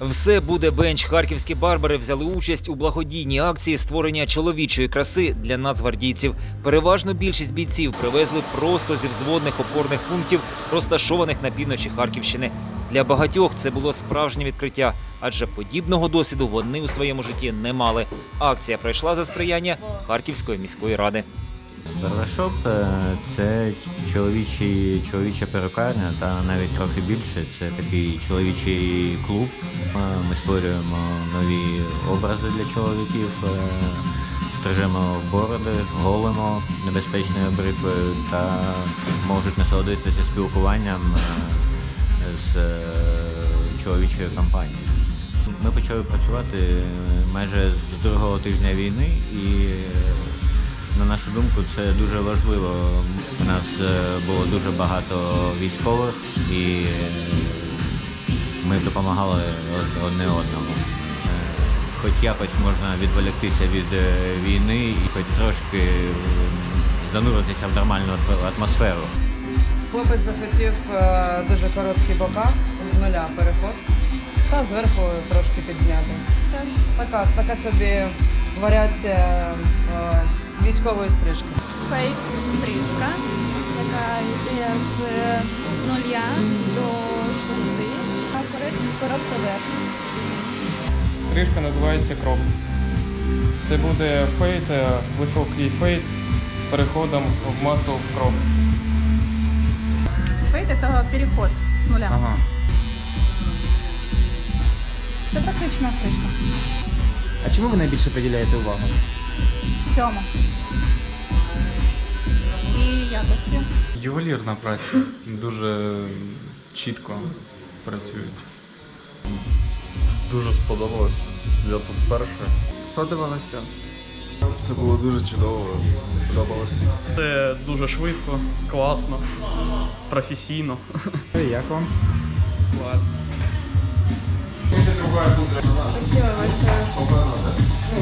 Все буде бенч. Харківські барбари взяли участь у благодійній акції створення чоловічої краси для нацгвардійців. Переважно більшість бійців привезли просто зі взводних опорних пунктів, розташованих на півночі Харківщини. Для багатьох це було справжнє відкриття, адже подібного досвіду вони у своєму житті не мали. Акція пройшла за сприяння Харківської міської ради. Барбершоп е, це чоловічий, чоловіча перукарня, та навіть трохи більше. Це такий чоловічий клуб. Ми створюємо нові образи для чоловіків, е, стрижемо бороди, голимо небезпечною бритвою та можуть насолодитися спілкуванням е, з чоловічою компанією. Ми почали працювати майже з другого тижня війни і на нашу думку, це дуже важливо. У нас е, було дуже багато військових і ми допомагали одне одному. Е, Хоч якось можна відволіктися від е, війни і хоч трошки зануритися в нормальну атмосферу. Хлопець захотів дуже короткі бока з нуля переход та зверху трошки підзняти. Все, така, така собі варіація військової стрижки. фейк стрижка, яка йде з нуля до шести, а коротка, коротка верх. Стрижка називається кроп. Це буде фейт, е, високий фейт з переходом в масу в кроп. Фейт це переход з нуля. Ага. Це практична стрижка. А чому ви найбільше приділяєте увагу? Сьома. І якості. Ювелірна праця дуже чітко працюють. Дуже сподобалось. Я тут вперше. Сподобалося. Все було дуже чудово. Сподобалося. Це дуже швидко, класно, професійно. Як вам? Клас.